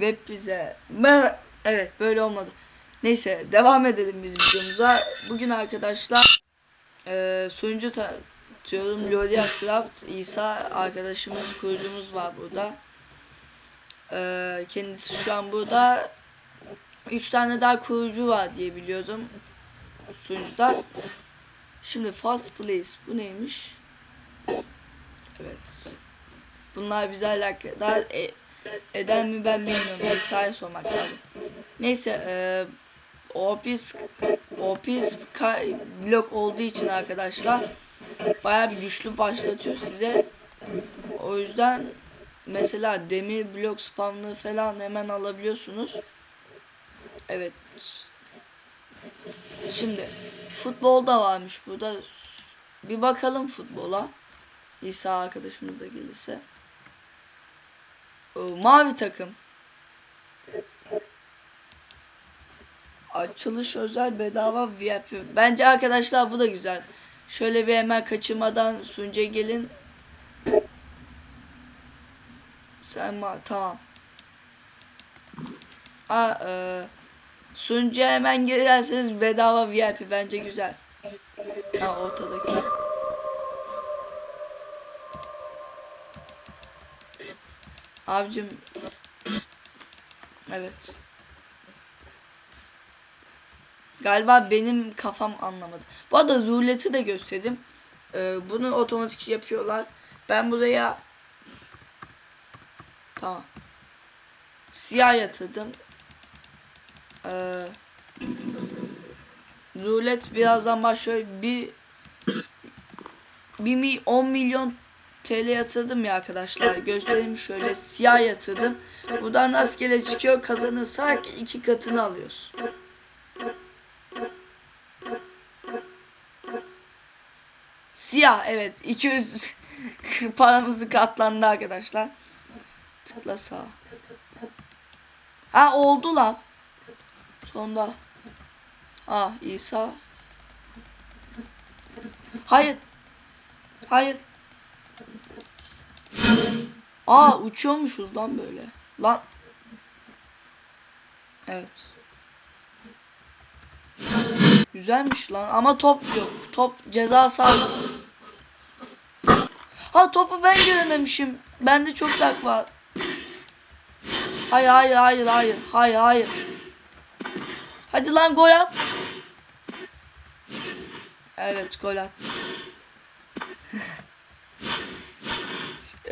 Web bize. Evet böyle olmadı. Neyse devam edelim biz videomuza. Bugün arkadaşlar e, sunucu tanıtıyorum. Lodias Craft İsa arkadaşımız kurucumuz var burada. E, kendisi şu an burada. Üç tane daha kurucu var diye biliyordum. Sunucuda. Şimdi fast place bu neymiş? Evet. Bunlar bize alakadar e, eden mi ben bilmiyorum. İsa'ya sormak lazım. Neyse e, Opis Opis blok olduğu için arkadaşlar bayağı bir güçlü başlatıyor size. O yüzden mesela demir blok spamlı falan hemen alabiliyorsunuz. Evet. Şimdi futbolda varmış burada. Bir bakalım futbola. İsa arkadaşımız da gelirse. O, mavi takım. Açılış özel bedava VIP. Bence arkadaşlar bu da güzel. Şöyle bir hemen kaçırmadan sunucuya gelin. Sen ma tamam. Aa, e, sunucuya hemen girerseniz bedava VIP bence güzel. Ha ortadaki. Abicim. Evet. Galiba benim kafam anlamadı. Bu arada ruleti de gösterdim. Ee, bunu otomatik yapıyorlar. Ben buraya tamam. Siyah yatırdım. Ee, rulet birazdan başlıyor. Bir, bir mi 10 milyon TL yatırdım ya arkadaşlar. Göstereyim şöyle siyah yatırdım. Buradan rastgele çıkıyor. Kazanırsak iki katını alıyoruz. Siyah evet 200 paramızı katlandı arkadaşlar. Tıkla sağ. Ha oldu lan. Sonda. Ha İsa. Hayır. Hayır. Aa uçuyormuşuz lan böyle. Lan. Evet. Güzelmiş lan ama top yok. Top ceza sahası. Ha topu ben görememişim. Bende çok lag var. Hayır hayır hayır hayır. Hayır hayır. Hadi lan gol at. Evet gol attı.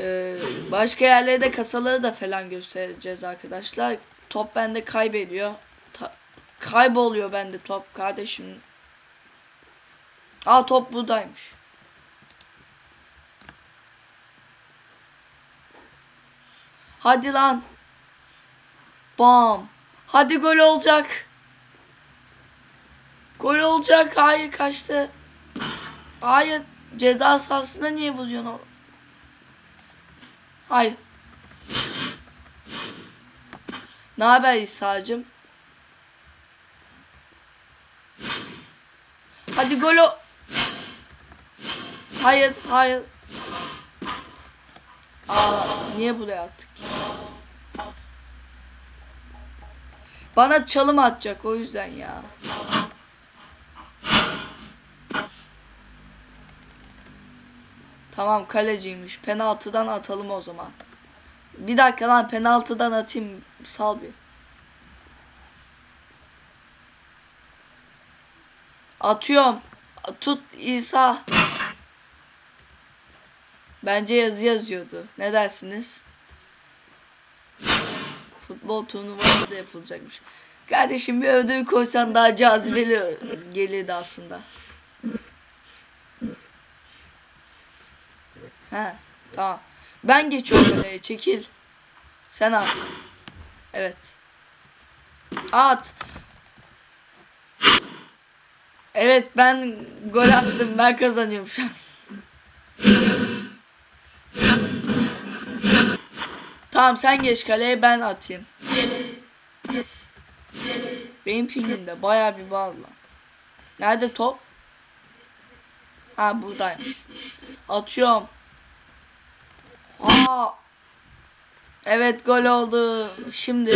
Ee, başka yerlerde kasaları da falan göstereceğiz arkadaşlar. Top bende kaybediyor. Ta- kayboluyor bende top kardeşim. Aa top buradaymış. Hadi lan. Bam. Hadi gol olacak. Gol olacak. Hayır kaçtı. Hayır. Ceza sahasında niye vuruyorsun oğlum? Hayır. Ne haber İsa'cığım? Hadi gol o. Hayır, hayır. Aa, niye buraya attık? Bana çalım atacak o yüzden ya. Tamam kaleciymiş. Penaltıdan atalım o zaman. Bir dakika lan penaltıdan atayım. Sal bir. Atıyorum. Tut İsa. Bence yazı yazıyordu. Ne dersiniz? Futbol turnuvası da yapılacakmış. Kardeşim bir ödül koysan daha cazibeli gelirdi aslında. He tamam. Ben geçiyorum kaleye çekil. Sen at. Evet. At. Evet ben gol attım. Ben kazanıyorum şu an. Tamam sen geç kaleye ben atayım. Benim pingimde baya bir bal var. Nerede top? Ha buradaymış. Atıyorum. Evet gol oldu. Şimdi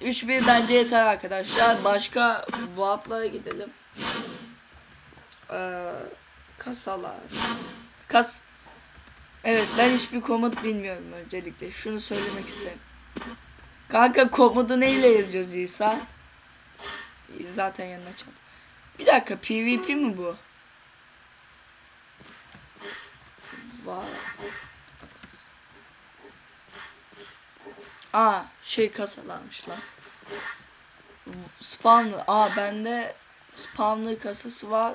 3-1 bence yeter arkadaşlar. Başka Vap'lara gidelim. Ee, kasalar. Kas. Evet ben hiçbir komut bilmiyorum öncelikle. Şunu söylemek isterim. Kanka komutu neyle yazıyoruz İsa? Zaten yanına çat. Bir dakika PvP mi bu? Var. Aa şey kasalarmış lan. Spawner. Aa bende spawner kasası var.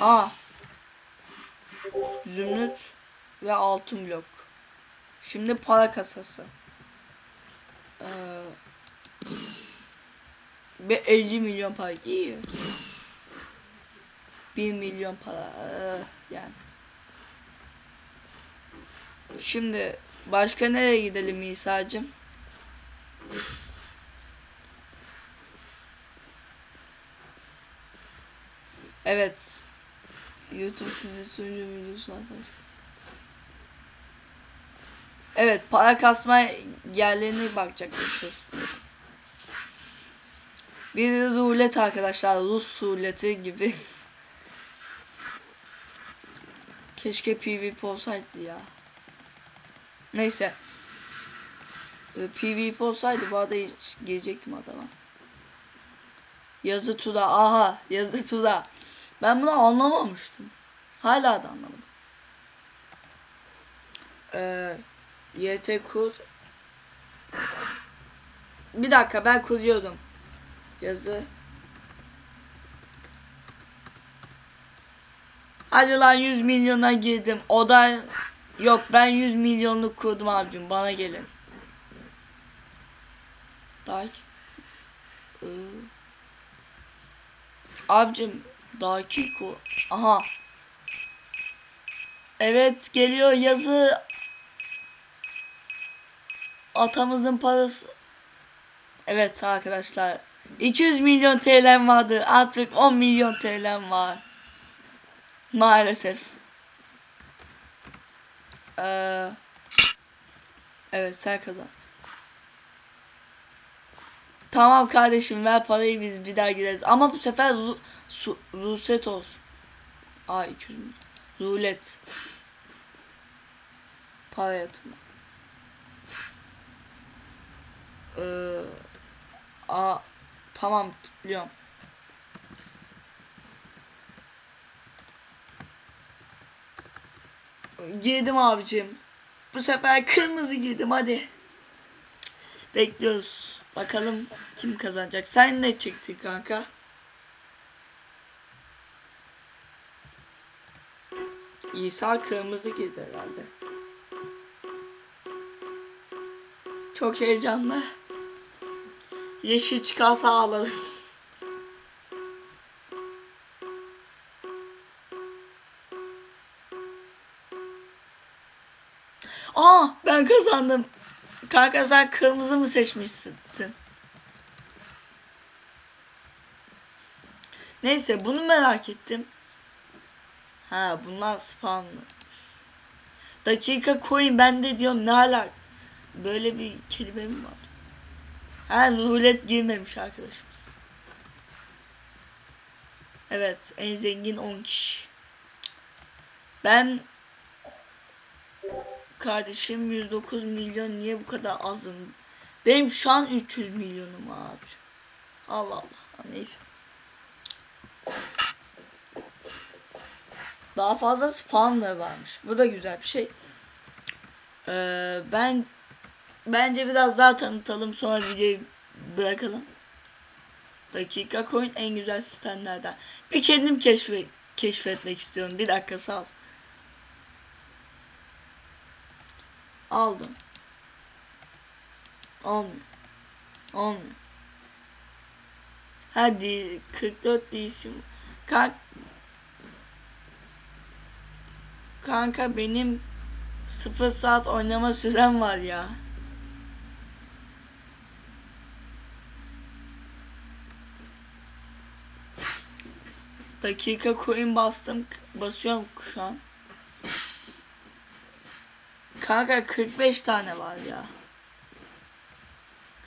Aa. Zümrüt ve altın blok. Şimdi para kasası. Ee, ve 50 milyon para iyi. 1 milyon para ee, yani. Şimdi başka nereye gidelim İsa'cığım? Evet. YouTube sizi sunucu videosu atarsın. Evet para kasma yerlerine bakacakmışız. Bir rulet arkadaşlar. Rus ruleti gibi. Keşke PvP olsaydı ya. Neyse. Ee, PvP olsaydı bu arada girecektim adama. Yazı tura. Aha yazı tura. Ben bunu anlamamıştım. Hala da anlamadım. Ee, YT kur. Bir dakika ben kuruyordum. Yazı. Hadi lan 100 milyona girdim. O da yok ben 100 milyonluk kurdum abicim bana gelin. Tak. Ee, abicim dakiko. Aha. Evet geliyor yazı. Atamızın parası. Evet arkadaşlar. 200 milyon TL'm vardı. Artık 10 milyon TL'm var. Maalesef. Ee, evet sen kazan. Tamam kardeşim ver parayı biz bir daha gideriz. Ama bu sefer ru, su, ruset olsun. Aa 200 milyon. Rulet. Para yatırma. Ee, a tamam tıklıyorum. Girdim abicim. Bu sefer kırmızı girdim hadi. Bekliyoruz. Bakalım kim kazanacak. Sen ne çektin kanka? İsa kırmızı girdi herhalde. Çok heyecanlı. Yeşil çıkarsa ağlarım. Kazandım. Kanka sen kırmızı mı seçmişsin? Neyse bunu merak ettim. Ha bunlar spawnlı. Dakika coin ben de diyorum ne alak. Böyle bir kelime mi var? Ha rulet girmemiş arkadaşımız. Evet en zengin 10 kişi. Ben kardeşim 109 milyon niye bu kadar azım? Benim şu an 300 milyonum abi. Allah Allah. Neyse. Daha fazla spamlar varmış. Bu da güzel bir şey. Ee, ben bence biraz daha tanıtalım sonra videoyu bırakalım. Dakika coin en güzel sistemlerden. Bir kendim keşfe keşfetmek istiyorum. Bir dakika sal. Aldım. Olmuyor. Olmuyor. Hadi 44 değilsin. Kalk. Kanka benim 0 saat oynama sürem var ya. Dakika coin bastım. Basıyorum şu an. Kanka 45 tane var ya.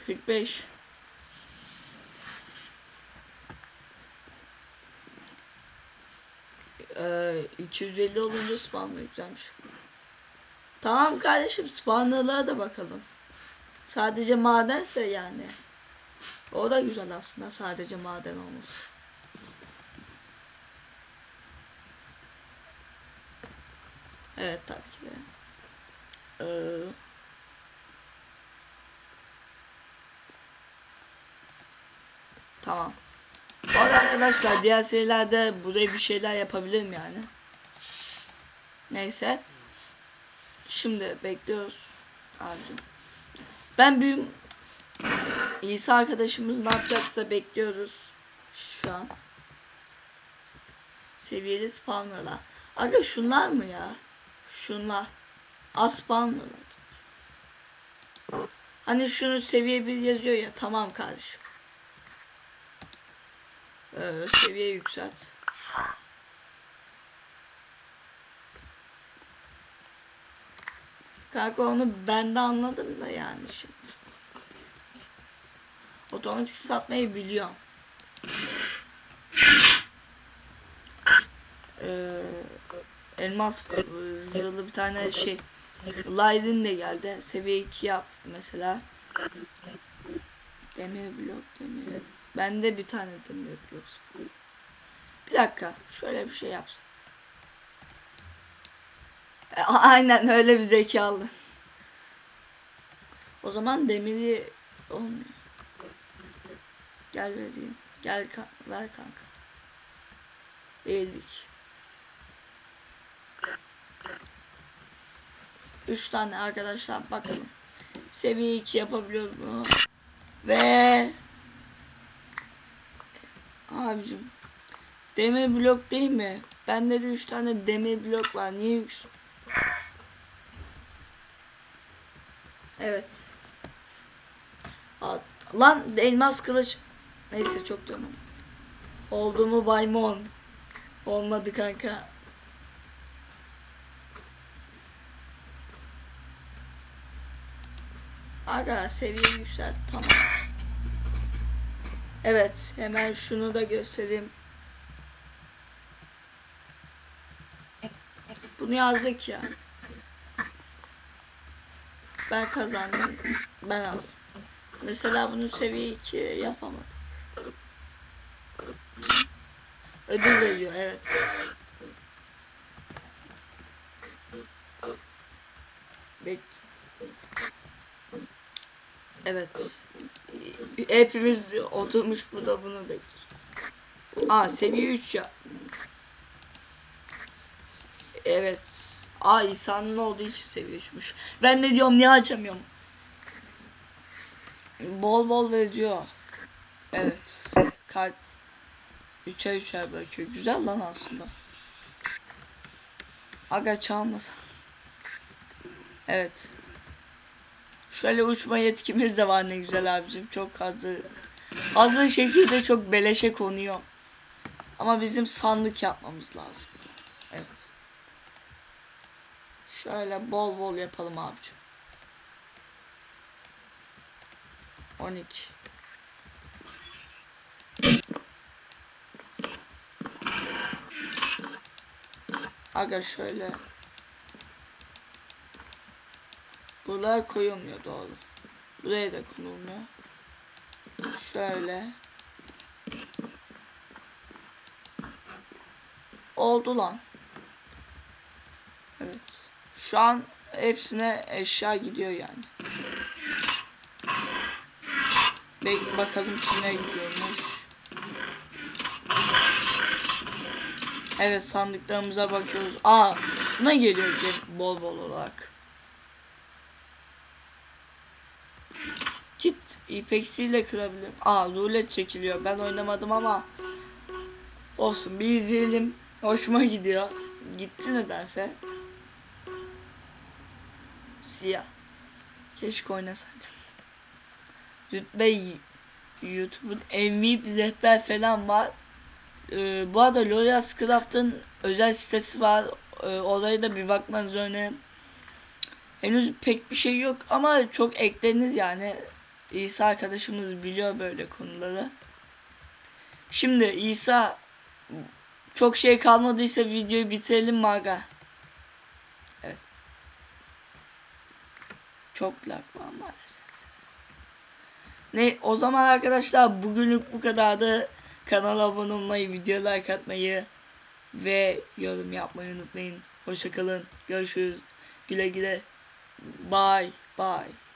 45. Ee, 250 olunca spawner yükselmiş. Tamam kardeşim spawnerlara da bakalım. Sadece madense yani. O da güzel aslında sadece maden olması. Evet tabii ki de. Ee, tamam. Bu arada arkadaşlar diğer serilerde buraya bir şeyler yapabilirim yani. Neyse. Şimdi bekliyoruz. Abicim. Ben büyüm İsa arkadaşımız ne yapacaksa bekliyoruz. Şu an. Seviyeli spawnerlar. Aga şunlar mı ya? Şunlar. Az spawnerlar. Hani şunu seviye 1 yazıyor ya. Tamam kardeşim. Ee, seviye yükselt. Kanka onu ben de anladım da yani şimdi. Otomatik satmayı biliyorum. Ee, elmas zırhlı bir tane şey. Light'in de geldi. Seviye 2 yaptı mesela. Demir blok, demir. Bende bir tane demir blok. Bir dakika. Şöyle bir şey yapsak. E, aynen öyle bir zeki aldım. o zaman demiri olmuyor. Gel vereyim. Gel ver kanka. Değildik. 3 tane arkadaşlar bakalım. Seviye 2 yapabiliyor mu? Ve abicim demir blok değil mi? Bende de 3 tane demir blok var. Niye yüksek? Evet. At. Lan elmas kılıç. Neyse çok dönem. Oldu mu Baymon? Olmadı kanka. Aga seviye yükselt. Tamam. Evet hemen şunu da göstereyim. Bunu yazdık ya. Ben kazandım. Ben aldım. Mesela bunu seviye 2 yapamadık. Ödül veriyor evet. Bek evet. Hepimiz oturmuş burada bunu bekliyoruz. Aa seviye 3 ya. Evet. Aa İsa'nın olduğu için seviye 3'müş. Ben ne diyorum niye açamıyorum? Bol bol veriyor. Evet. Kalp üçer üçer bırakıyor. Güzel lan aslında. Aga çalmasa. Evet. Şöyle uçma yetkimiz de var ne güzel abicim. Çok hazır. Hazır şekilde çok beleşe konuyor. Ama bizim sandık yapmamız lazım. Evet. Şöyle bol bol yapalım abicim. 12. Aga şöyle. Buraya koyulmuyor doğru. Buraya da konulmuyor. Şöyle. Oldu lan. Evet. Şu an hepsine eşya gidiyor yani. Bek bakalım kime gidiyormuş. Evet sandıklarımıza bakıyoruz. Aa ne geliyor ki bol bol olarak. Kit ipeksiyle kırabilir. Aa rulet çekiliyor. Ben oynamadım ama olsun bir izleyelim. Hoşuma gidiyor. Gitti nedense. Siyah. Keşke oynasaydım. Rütbe YouTube'un MVP rehber falan var. Ee, bu arada Lorias Craft'ın özel sitesi var. Ee, oraya da bir bakmanızı öneririm. Henüz pek bir şey yok ama çok eklenir yani. İsa arkadaşımız biliyor böyle konuları. Şimdi İsa çok şey kalmadıysa videoyu bitirelim mi aga? Evet. Çok lag var maalesef. Ne o zaman arkadaşlar bugünlük bu kadardı. Kanala abone olmayı, video like atmayı ve yorum yapmayı unutmayın. Hoşçakalın. Görüşürüz. Güle güle. Bye. Bye.